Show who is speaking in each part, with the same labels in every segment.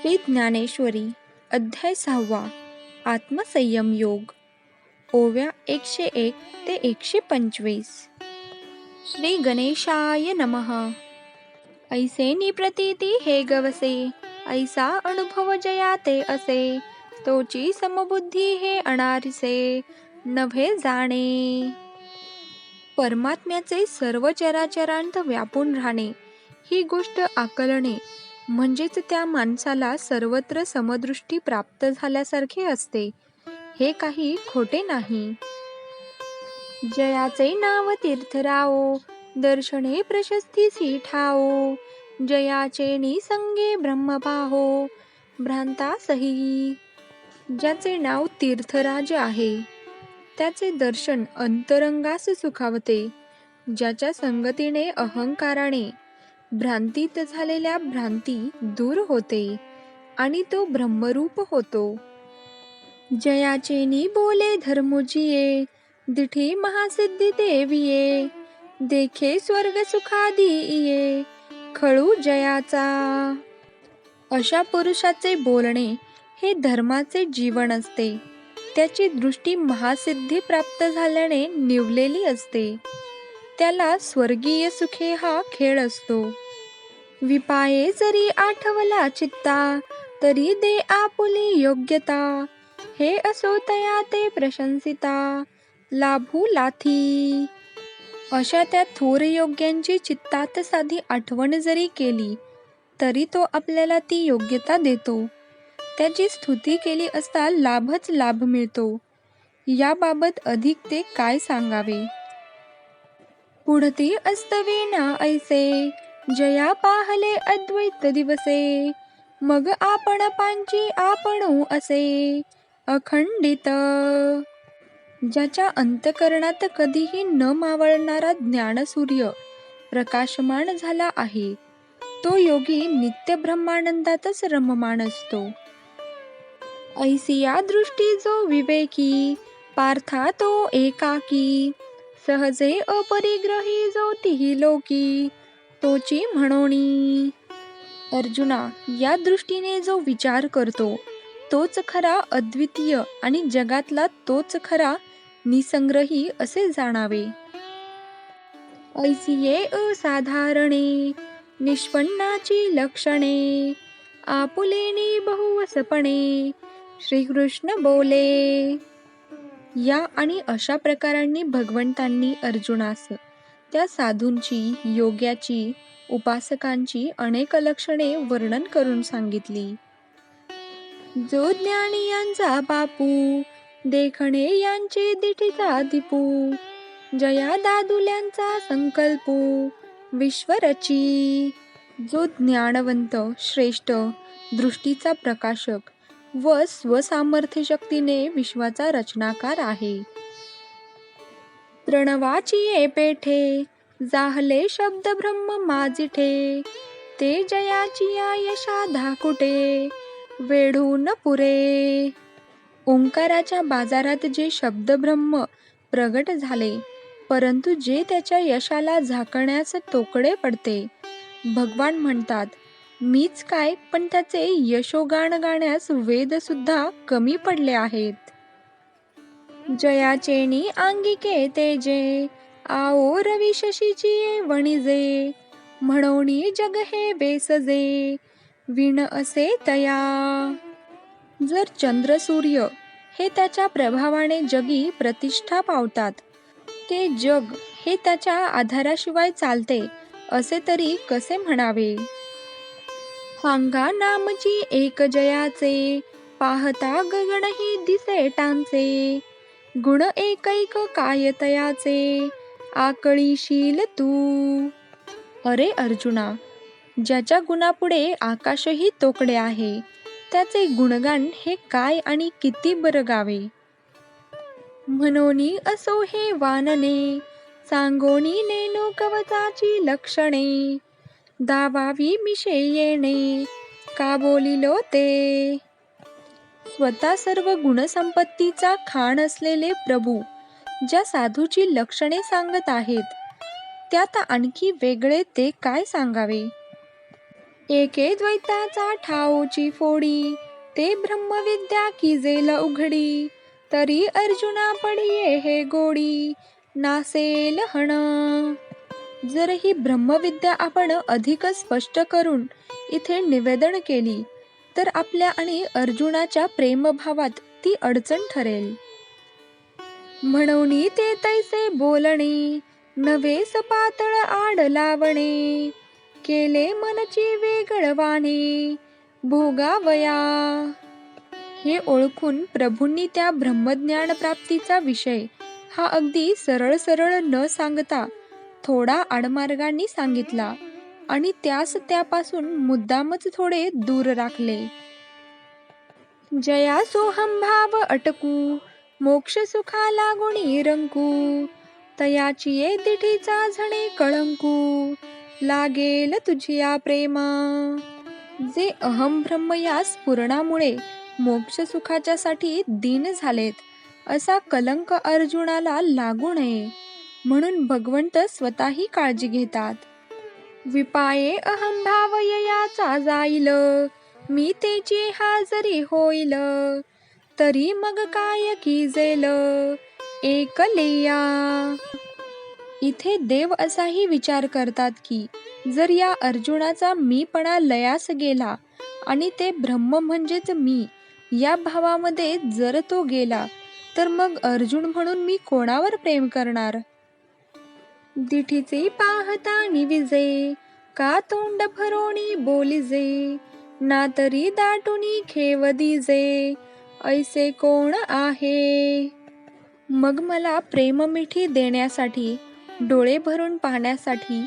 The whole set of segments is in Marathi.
Speaker 1: श्री ज्ञानेश्वरी अध्याय सहावा आत्मसंयम योग ओव्या एकशे एक ते एकशे पंचवीस. श्री गणेशाय नमः. ऐसे निप्रतीती हे गवसे ऐसा अनुभव जयाते असे तोची समबुद्धी हे अनारिसे नव्हे जाणे. परमात्म्याचे सर्व चराचरांत व्यापून राहणे ही गोष्ट आकलणे म्हणजेच त्या माणसाला सर्वत्र समदृष्टी प्राप्त झाल्यासारखे असते. हे काही खोटे नाही. जयाचे नाव तीर्थराओ दर्शने प्रशस्ती ठाओ जयाचे निसंगे ब्रह्म पाहो भ्रांता सही ज्याचे नाव तीर्थराज आहे त्याचे दर्शन अंतरंगास सुखावते. ज्याच्या संगतीने अहंकाराने भ्रांतीत झालेल्या भ्रांती दूर होते आणि तो ब्रह्मरूप होतो. जयाचे नि बोले धर्मुजिये दिठी महासिद्धी देविये देखे स्वर्ग सुखादी ये खळू जयाचा. अशा पुरुषाचे बोलणे हे धर्माचे जीवन असते. त्याची दृष्टी महासिद्धी प्राप्त झाल्याने निवलेली असते. त्याला स्वर्गीय सुखे हा खेळ असतो. विपाये जरी आठवला चित्ता तरी दे आपुली योग्यता. हे असो तया ते प्रशंसिता. लाभू लाथी. अशा त्या थोर योग्यांची चित्तात साधी आठवण जरी केली तरी तो आपल्याला ती योग्यता देतो. त्याची स्तुती केली असता लाभच लाभ मिळतो. याबाबत अधिक ते काय सांगावे? पुढती अस्तवीना ऐसे जया पाहले अद्वैत दिवसे. मग आपण पांची आपणू असे अखंडित. ज्याच्या अंतकरणात कधीही न मावळणारा ज्ञानसूर्य प्रकाशमान झाला आहे तो योगी नित्य ब्रह्मानंदातच रममान असतो. ऐसिया दृष्टी जो विवेकी पार्था तो एकाकी. सहजे अपरिग्रही जो तिही लोकी तोची म्हणोणी. अर्जुना या दृष्टीने जो विचार करतो तोच खरा अद्वितीय आणि जगातला तोच खरा निसंग्रही असे जाणावे. ऐसिये असाधारणे निष्पन्नाची लक्षणे आपुलेनी बहुवसपणे श्रीकृष्ण बोले. या आणि अशा प्रकारांनी भगवंतांनी अर्जुनास त्या साधूंची योग्याची उपासकांची अनेक लक्षणे वर्णन करून सांगितली. जो ज्ञानी यांचा बापू देखणे यांचे दिठीचा दिपू जया दादुल्यांचा संकल्पू विश्वरची जो ज्ञानवंत श्रेष्ठ दृष्टीचा प्रकाशक व स्वसामर्थ्य शक्तीने विश्वाचा रचनाकार आहे. प्रणवाची ये पेठे जाहले शब्द ब्रह्म माजिठे ते जयाची या यशा धाकुटे वेढून पुरे. ओंकाराच्या बाजारात जे शब्द ब्रह्म प्रगट झाले परंतु जे त्याच्या यशाला झाकण्यास तोकडे पडते भगवान म्हणतात मीच काय पण त्याचे यशोगान गाण्यास वेद सुद्धा कमी पडले आहेत. जयाचेणी अंगिके तेजे आओ रवी शशीची वणिजे म्हणोणी जग हे बेसजे विण असे तया. जर चंद्र सूर्य हे त्याच्या प्रभावाने जगी प्रतिष्ठा पावतात ते जग हे त्याच्या आधाराशिवाय चालते असे तरी कसे म्हणावे? हांगा नामची एक जयाचे. पाहता गगनही दिसे टांचे. गुण एकैक काय तयाचे? आकळीशील तू. अरे अर्जुना ज्याच्या गुणापुढे आकाशही तोकडे आहे त्याचे गुणगान हे काय आणि किती बरं गावे? म्हणोनी असो हे वानने सांगोनी नेनो कवचाची लक्षणे. दावावी मिशे येणे का बोलिलो ते स्वतः सर्व गुणसंपत्तीचा खाण असलेले प्रभू ज्या साधूची लक्षणे सांगत आहेत त्यात आणखी वेगळे ते काय सांगावे? एके द्वैताचा ठाऊची फोडी ते ब्रह्मविद्या किजेल उघडी तरी अर्जुना पडिये हे गोडी नासेल हण. जर ही ब्रह्मविद्या आपण अधिक स्पष्ट करून इथे निवेदन केली तर आपल्या आणि अर्जुनाच्या प्रेमभावात ती अडचण ठरेल. म्हणून ते तैसे बोलणे नवे सपातळ आड लावणे केले मनची वेगळवाने भोगावया. हे ओळखून प्रभूंनी त्या ब्रह्मज्ञान प्राप्तीचा विषय हा अगदी सरळ सरळ न सांगता थोडा आडमार्गांनी सांगितला आणि त्यास त्यापासून मुद्दामच थोडे दूर राखले. जया सोहम भाव अटकू मोक्ष सुखा लागुणी रंकू तयाची ये दिठीचा झणे कळंकू लागेल तुझिया प्रेमा. जे अहम ब्रह्म या स्फुरणामुळे मोक्ष सुखाच्या साठी दीन झालेत असा कलंक अर्जुनाला लागू नये. म्हणून भगवंत स्वतःही काळजी घेतात. विपाये अहम भावययाचा जाईल. मी तेची हाजरी होईल. तरी मग काय किजेल एकलेया इथे देव असाही विचार करतात की जर या अर्जुनाचा मीपणा लयास गेला आणि ते ब्रह्म म्हणजेच मी या भावामध्ये जर तो गेला तर मग अर्जुन म्हणून मी कोणावर प्रेम करणार? दिठीचे पाहता निविजे का तोंड भरोणी बोलिजे ना तरी दाटुनी खेव दिजे ऐसे कोण आहे? मग मला प्रेममिठी देण्यासाठी डोळे भरून पाहण्यासाठी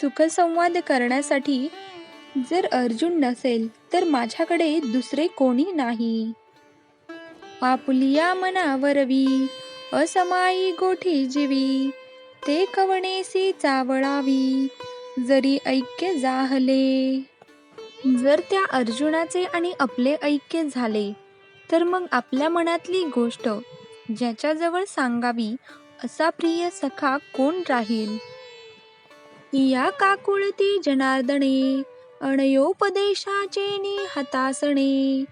Speaker 1: सुखसंवाद करण्यासाठी जर अर्जुन नसेल तर माझ्याकडे दुसरे कोणी नाही. आपुलिया मनावरवी असमाई गोठी जीवी ते कवणेसी चावळावी जरी ऐक्य जाहले. जर त्या अर्जुनाचे आणि आपले ऐक्य झाले तर मग आपल्या मनातली गोष्ट ज्याच्याजवळ सांगावी असा प्रिय सखा कोण राहील? या काकुळती जनार्दने अणयोपदेशाचे हतासणे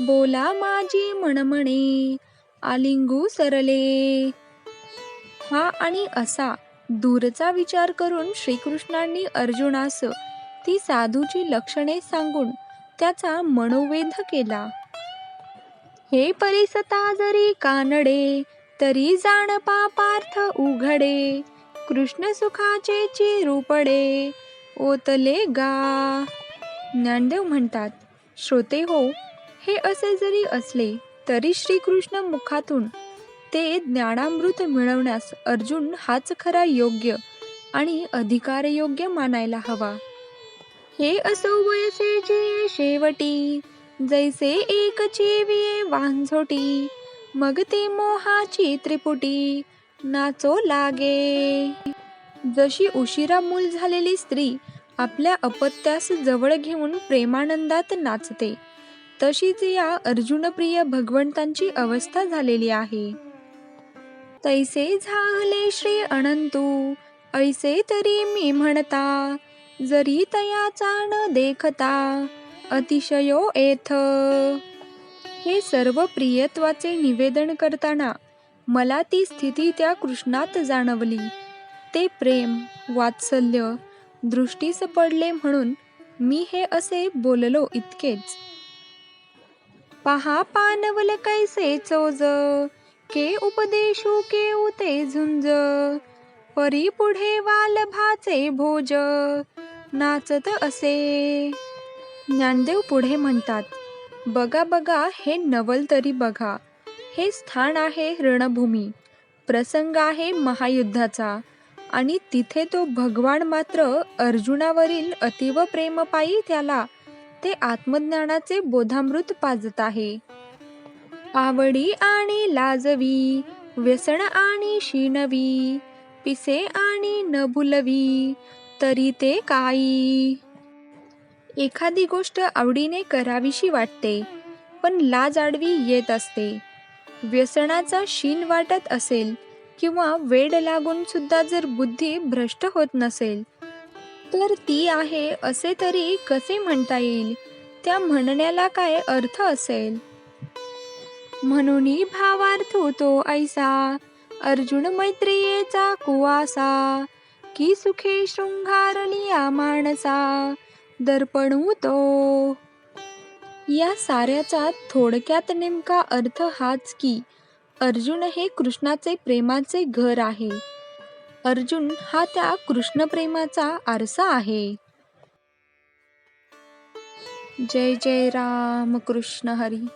Speaker 1: बोला माझी म्हणमणे आलिंगू सरले. हा आणि असा दूरचा विचार करून श्रीकृष्णांनी अर्जुनास ती साधूची लक्षणे सांगून त्याचा मनोवेध केला. हे परिसता जरी कानडे तरी जाण पापार्थ उघडे कृष्ण सुखाचे चिरूपडे ओतले गा. ज्ञानदेव म्हणतात श्रोते हो हे असे जरी असले तरी श्रीकृष्ण मुखातून ते ज्ञानामृत मिळवण्यास अर्जुन हाच खरा योग्य आणि अधिकारयोग्य मानायला हवा. हे असो वयसेचे शेवटी जैसे एक चेविये वांझोटी मग ते मोहाची त्रिपुटी नाचो लागे. जशी उशिरा मूल झालेली स्त्री आपल्या अपत्यास जवळ घेऊन प्रेमानंदात नाचते तशीच या अर्जुनप्रिय भगवंतांची अवस्था झालेली आहे. तैसे झाले श्री अनंतू. ऐसे तरी मी म्हणता जरी तयाचा न देखता अतिशयो एथ. हे सर्व प्रियत्वाचे निवेदन करताना मला ती स्थिती त्या कृष्णात जाणवली. ते प्रेम वात्सल्य दृष्टीस पडले म्हणून मी हे असे बोललो इतकेच. पहा पानवल कैसे चोज के उपदेशू के उते झुंज परी पुढे वालभाचे भोज नाचत असे. ज्ञानदेव पुढे म्हणतात बघा बघा हे नवल तरी बघा. हे स्थान आहे रणभूमी. प्रसंग आहे महायुद्धाचा. आणि तिथे तो भगवान मात्र अर्जुनावरील अतीव प्रेमपायी त्याला ते आत्मज्ञानाचे बोधामृत पाजत आहे. आवडी आणि लाजवी व्यसन आणि शिणवी पिसे आणि न भुलवी तरी ते काही. एखादी गोष्ट आवडीने करावीशी वाटते पण लाज आडवी येत असते. व्यसनाचा शीन वाटत असेल किंवा वेड लागून सुद्धा जर बुद्धी भ्रष्ट होत नसेल तर ती आहे असे तरी कसे म्हणता येईल? त्या म्हणण्याला काय अर्थ असेल? म्हणून भावार्थ होतो ऐसा अर्जुन मैत्रियेचा कुवासा. की सुखे शृंगारलिया माणसा. दर्पणू तो. या साऱ्याचा थोडक्यात नेमका अर्थ हाच की अर्जुन हे कृष्णाचे प्रेमाचे घर आहे. अर्जुन हा त्या कृष्ण प्रेमाचा आरसा आहे. जय जय राम कृष्ण हरी.